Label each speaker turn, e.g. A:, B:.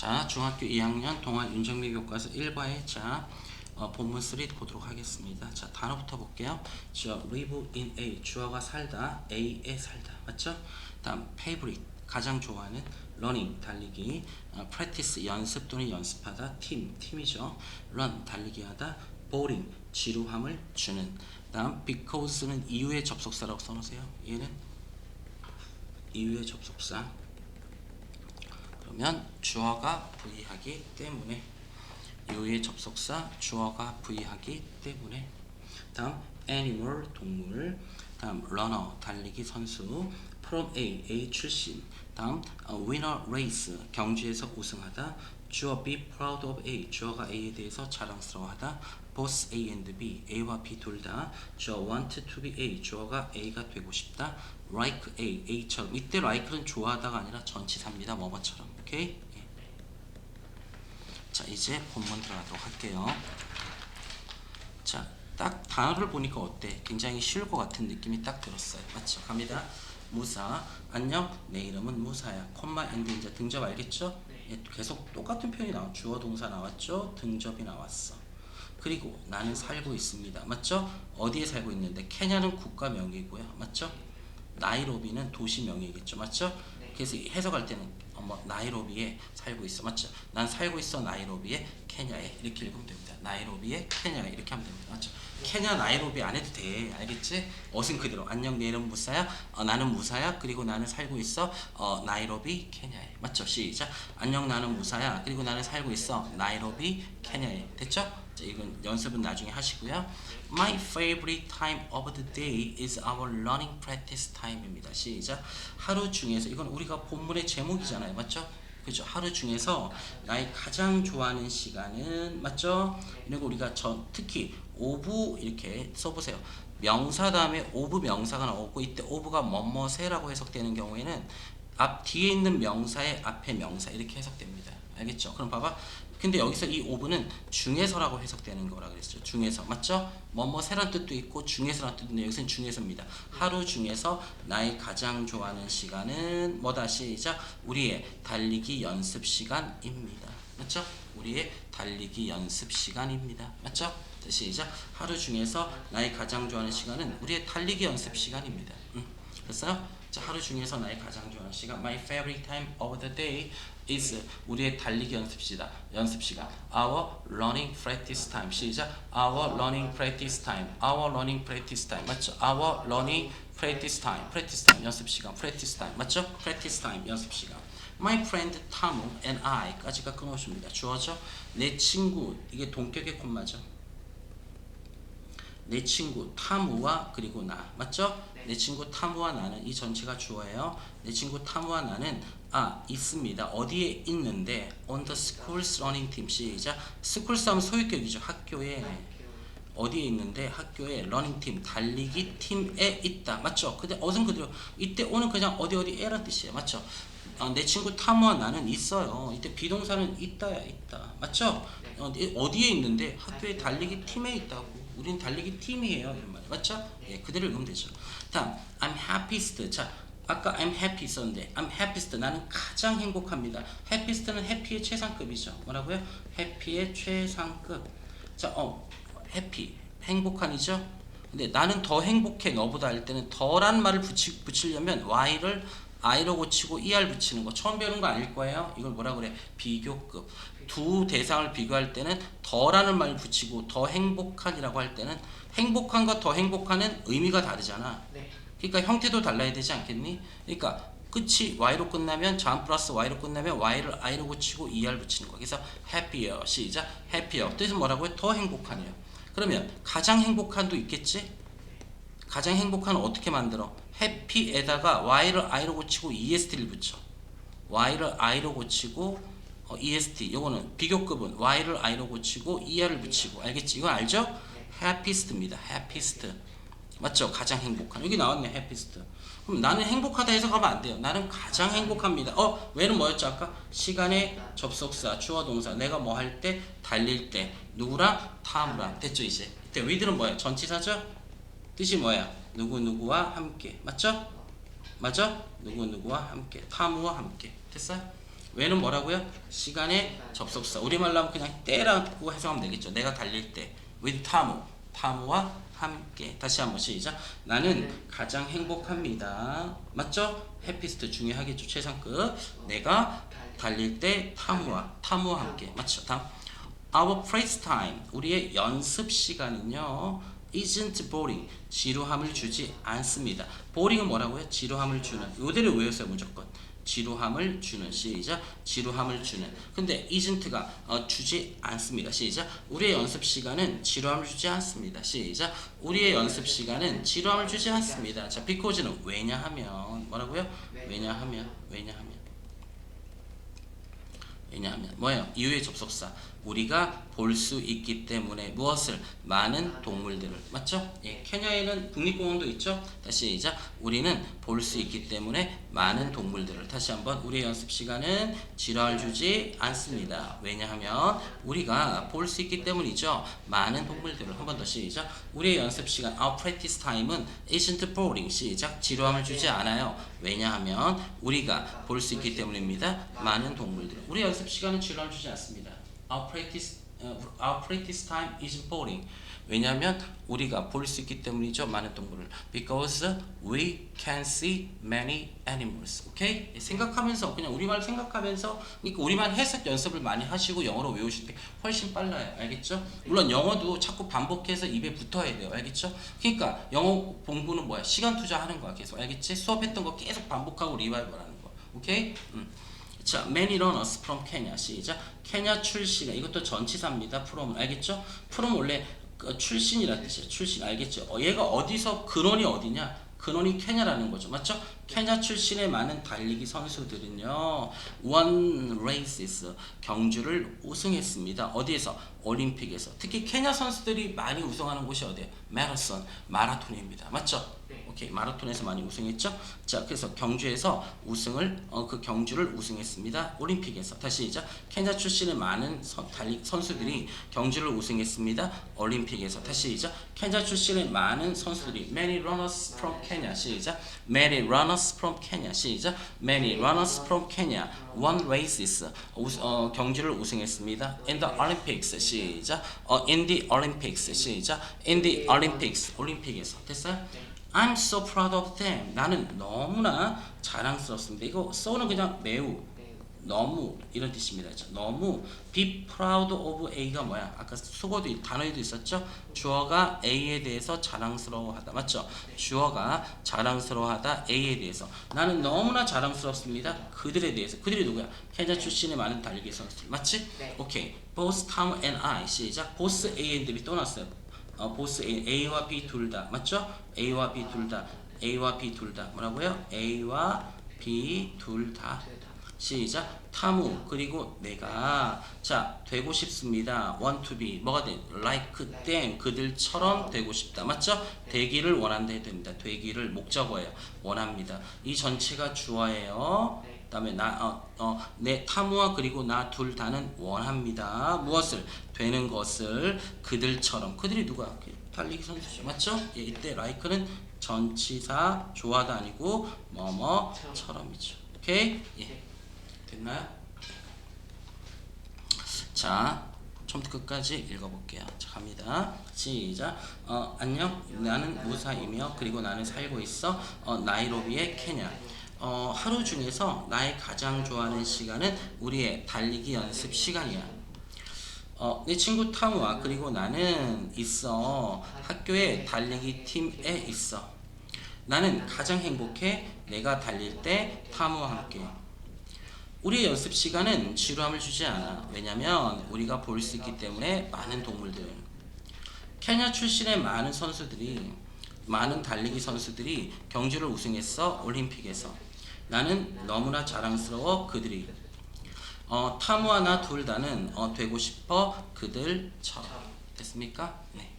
A: 자, 중학교 2학년 동안 윤정미 교과서 1과의 자, 어, 본문 3 보도록 하겠습니다. 자, 단어부터 볼게요. 저 live in A 주어가 살다, A에 살다. 맞죠? 다음 favorite 가장 좋아하는 running 달리기, 어, practice 연습 또는 연습하다, 팀 팀이죠. run 달리기 하다, boring 지루함을 주는. 다음 because는 이유의 접속사라고 써놓으세요. 얘는 이유의 접속사. 그러면 주어가 부의하기 때문에 이후의 접속사 주어가 부의하기 때문에 다음 animal 동물 다음 runner 달리기 선수 from A A 출신 다음 어, winner race 경주에서 우승하다 주어 be proud of A 주어가 A에 대해서 자랑스러워하다 both A and B A와 B 둘 다 주어 want to be A 주어가 A가 되고 싶다 like A A처럼. 이때 like는 좋아하다가 아니라 전치사입니다 뭐뭐처럼 오케이? 예. 자 이제 본문 들어가도록 할게요. 자 딱 단어를 보니까 어때? 굉장히 쉬울 것 같은 느낌이 딱 들었어요. 맞죠? 갑니다. 무사. 안녕. 내 이름은 무사야. 콤마 엔드 이제 등접 알겠죠? 예, 계속 똑같은 표현이 나와. 주어 동사 나왔죠? 등접이 나왔어. 그리고 나는 살고 있습니다. 맞죠? 어디에 살고 있는데? 케냐는 국가 명이고요. 맞죠? 나이로비는 도시 명이겠죠. 맞죠? 그래서 해석할 때는 어, 뭐 나이로비에 살고 있어. 맞죠? 난 살고 있어 나이로비에 케냐에 이렇게 읽으면 됩니다. 나이로비에 케냐에 이렇게 하면 됩니다. 맞죠? 케냐 나이로비 안 해도 돼. 알겠지? 어승 그대로. 안녕 내 이름 무사야. 어, 나는 무사야. 그리고 나는 살고 있어. 어, 나이로비 케냐에. 맞죠? 시작. 안녕 나는 무사야. 그리고 나는 살고 있어. 나이로비 케냐에. 됐죠? 자, 이건 연습은 나중에 하시고요. My favorite time of the day is our learning practice time입니다. 시작. 하루 중에서 이건 우리가 본문의 제목이잖아요. 맞죠? 그죠? 하루 중에서 나의 가장 좋아하는 시간은 맞죠? 이런 거 우리가 전 특히 오브 이렇게 써보세요. 명사 다음에 오브 명사가 나오고 이때 오브가 뭐뭐세라고 해석되는 경우에는 앞 뒤에 있는 명사의 앞에 명사 이렇게 해석됩니다. 알겠죠? 그럼 봐봐. 근데 여기서 이 오브는 중에서라고 해석되는 거라 그랬죠. 중에서 맞죠? 뭐뭐세란 뜻도 있고 중에서란 뜻도 있는데 여기서는 중에서입니다. 하루 중에서 나의 가장 좋아하는 시간은 뭐다 시작 우리의 달리기 연습 시간입니다. 맞죠? 우리의 달리기 연습 시간입니다. 맞죠? 자, 시작 하루 중에서 나의 가장 좋아하는 시간은 우리의 달리기 연습 시간입니다. 음, 됐어요? 자, 하루 중에서 나의 가장 좋아하는 시간 My favorite time of the day is 우리의 달리기 연습 시간 연습 시간 Our running practice time 시작 Our running practice time Our running practice time 맞죠? Our running practice time practice time 연습 시간 practice time 맞죠? practice time 연습 시간 My friend Tom and I까지가 끊어줍니다 주어져 내 친구 이게 동격의 콤마죠 내 친구 타무와 그리고 나 맞죠? 내 친구 타무와 나는 이 전체가 주어예요. 내 친구 타무와 나는 아 있습니다. 어디에 있는데 on the school's running team 시작. school's 하면 소유격이죠. 학교에 어디에 있는데 학교에 러닝 팀 달리기 팀에 있다 맞죠? 근데 어선 그대로 이때 오는 그냥 어디 어디 에란 뜻이에요 맞죠? 어, 내 친구 타무와 나는 있어요. 이때 비동사는 있다야 있다 맞죠? 어, 어디에 있는데 학교에 달리기 팀에 있다고. 우린 달리기 팀이에요 이런 말이 맞죠? 예, 그대로 읽으면 되죠. 다음 I'm happiest 자 아까 I'm happy 있었는데 I'm happiest 나는 가장 행복합니다. happiest는 happy의 최상급이죠. 뭐라고요? happy의 최상급. 자, 어, happy 행복한이죠. 근데 나는 더 행복해 너보다 할 때는 더란 말을 붙이, 붙이려면 y를 i로 고치고 er 붙이는 거 처음 배우는 거 아닐 거예요. 이걸 뭐라 그래? 비교급. 두 대상을 비교할 때는 더라는 말을 붙이고 더 행복한이라고 할 때는 행복한과 더 행복한은 의미가 다르잖아.
B: 네.
A: 그러니까 형태도 달라야 되지 않겠니? 그러니까 끝이 y로 끝나면 자음 플러스 y로 끝나면 y를 i로 고치고 er 붙이는 거. 그래서 happier 시작 happier 뜻은 뭐라고요? 더 행복한이요. 그러면 가장 행복한도 있겠지? 가장 행복한 어떻게 만들어? happy에다가 y를 i로 고치고 est를 붙여. y를 i로 고치고 어, est 요거는 비교급은 y를 i로 고치고 er을 붙이고 알겠지? 이건 알죠? happiest입니다. happiest 맞죠? 가장 행복한 여기 나왔네 happiest 그럼 나는 행복하다 해석하면 안 돼요. 나는 가장 행복합니다. 어 왜는 뭐였죠 아까? 시간의 접속사 주어 동사 내가 뭐 할 때 달릴 때 누구랑 타무랑 됐죠 이제 이때 with는 뭐예요? 전치사죠? 뜻이 뭐야? 누구 누구와 함께 맞죠? 맞죠? 누구 누구와 함께 타무와 함께 됐어요? 왜는 뭐라고요? 시간의 접속사. 우리말로 하면 그냥 때라고 해석하면 되겠죠. 내가 달릴 때 with 타무, 타무와 함께. 다시 한번 시작. 나는
B: 네.
A: 가장 행복합니다. 맞죠? 해피스트 중요하겠죠. 최상급. 내가 달릴 때 타무와 타무와 함께. 맞죠? 다음. Our praise time. 우리의 연습 시간은요. isn't boring. 지루함을 주지 않습니다. boring은 뭐라고요? 지루함을 주는. 요대로 외우세요 무조건. 지루함을 주는. 시작. 지루함을 주는. 근데 isn't가 어, 주지 않습니다. 시작. 우리의 연습 시간은 지루함을 주지 않습니다. 시작. 우리의 연습 시간은 지루함을 주지 않습니다. 자 because는 왜냐하면 뭐라고요? 왜냐하면 왜냐하면 왜냐하면 뭐예요? 이유의 접속사. 우리가 볼 수 있기 때문에 무엇을 많은 동물들을 맞죠? 예, 케냐에는 국립공원도 있죠. 다시 시작. 우리는 볼 수 있기 때문에 많은 동물들을 다시 한번 우리의 연습 시간은 지루할 주지 않습니다. 왜냐하면 우리가 볼 수 있기 때문이죠. 많은 동물들을 한 번 더 시작. 우리의 연습 시간 our practice time은 isn't boring 시작. 지루함을 주지 않아요. 왜냐하면 우리가 볼 수 있기 때문입니다. 많은 동물들. 우리 연습 시간은 지루함을 주지 않습니다. Our practice, uh, our practice time is boring. 왜냐하면 우리가 볼 수 있기 때문이죠. 많은 동물을. Because we can see many animals. 오케이? 생각하면서 그냥 우리말 생각하면서 그러니까 우리말 해석 연습을 많이 하시고 영어로 외우실 때 훨씬 빨라요. 알겠죠? 물론 영어도 자꾸 반복해서 입에 붙어야 돼요. 알겠죠? 그러니까 영어 공부는 뭐야? 시간 투자하는 거야. 계속. 알겠지? 수업했던 거 계속 반복하고 리바이벌하는 거. 오케이? 음. 자, many runners from Kenya 시작. 케냐 출신의 이것도 전치사입니다. from 알겠죠? from 원래 그 출신이라는 뜻이에요. 출신 알겠죠? 어, 얘가 어디서 근원이 어디냐? 근원이 케냐라는 거죠. 맞죠? 케냐 출신의 많은 달리기 선수들은요. one races 경주를 우승했습니다. 어디에서? 올림픽에서. 특히 케냐 선수들이 많이 우승하는 곳이 어디예요? 마라톤, 마라톤입니다. 맞죠?
B: 네.
A: 오케이 마라톤에서 많이 우승했죠. 자 그래서 경주에서 우승을 어, 그 경주를 우승했습니다. 올림픽에서 다시 이제 케냐 출신의 많은 선, 달리, 선수들이 경주를 우승했습니다. 올림픽에서 다시 이제 케냐 출신의 많은 선수들이 many runners from Kenya 시작 many runners from Kenya 시작 many runners from Kenya won races 우, 어, 경주를 우승했습니다. in the Olympics 시작 어, in the Olympics 시작 in the Olympics 올림픽에서 됐어요?
B: 네.
A: I'm so proud of them. 나는 너무나 자랑스럽습니다. 이거 so는 그냥 매우,
B: 네.
A: 너무 이런 뜻입니다. 자, 너무 be proud of A가 뭐야? 아까 수거도 있- 단어에도 있었죠. 주어가 A에 대해서 자랑스러워하다. 맞죠? 주어가 자랑스러워하다 A에 대해서. 나는 너무나 자랑스럽습니다. 그들에 대해서. 그들이 누구야? 케냐 출신의 많은 달리기 선수들. 맞지?
B: 네.
A: 오케이. Both Tom and I. 시작. Both A and B 또 나왔어요. 어, 보스 A, A와 B 둘 다 맞죠? A와 B 둘 다 A와 B 둘 다 뭐라고요? A와 B 둘 다. 시작. 타무. 그리고 내가 자 되고 싶습니다. Want to be. 뭐가 돼 like them 그들처럼 되고 싶다. 맞죠? 되기를 원한다 해도 됩니다. 되기를 목적어예요. 원합니다. 이 전체가 주어예요.
B: 네.
A: 그다음에 나어어내 타무와 그리고 나 둘 다는 원합니다. 무엇을? 되는 것을 그들처럼. 그들이 누가? 그 달리기 선수죠. 맞죠? 예, 이때 like는 전치사 좋아도 아니고 뭐뭐처럼이죠. 오케이? 예.
B: 네.
A: 됐나요? 자, 처음부터 끝까지 읽어볼게요. 자, 갑니다. 시작. 어, 안녕. 나는 무사이며 그리고 나는 살고 있어. 어, 나이로비의 케냐. 어, 하루 중에서 나의 가장 좋아하는 시간은 우리의 달리기 연습 시간이야. 어, 내 친구 타무와 그리고 나는 있어. 학교의 달리기 팀에 있어. 나는 가장 행복해. 내가 달릴 때 타무와 함께. 우리의 연습 시간은 지루함을 주지 않아. 왜냐면 우리가 볼 수 있기 때문에 많은 동물들. 케냐 출신의 많은 선수들이 많은 달리기 선수들이 경주를 우승했어 올림픽에서. 나는 너무나 자랑스러워 그들이. 어, 타무와 나둘 다는 어, 되고 싶어 그들처럼. 됐습니까? 네.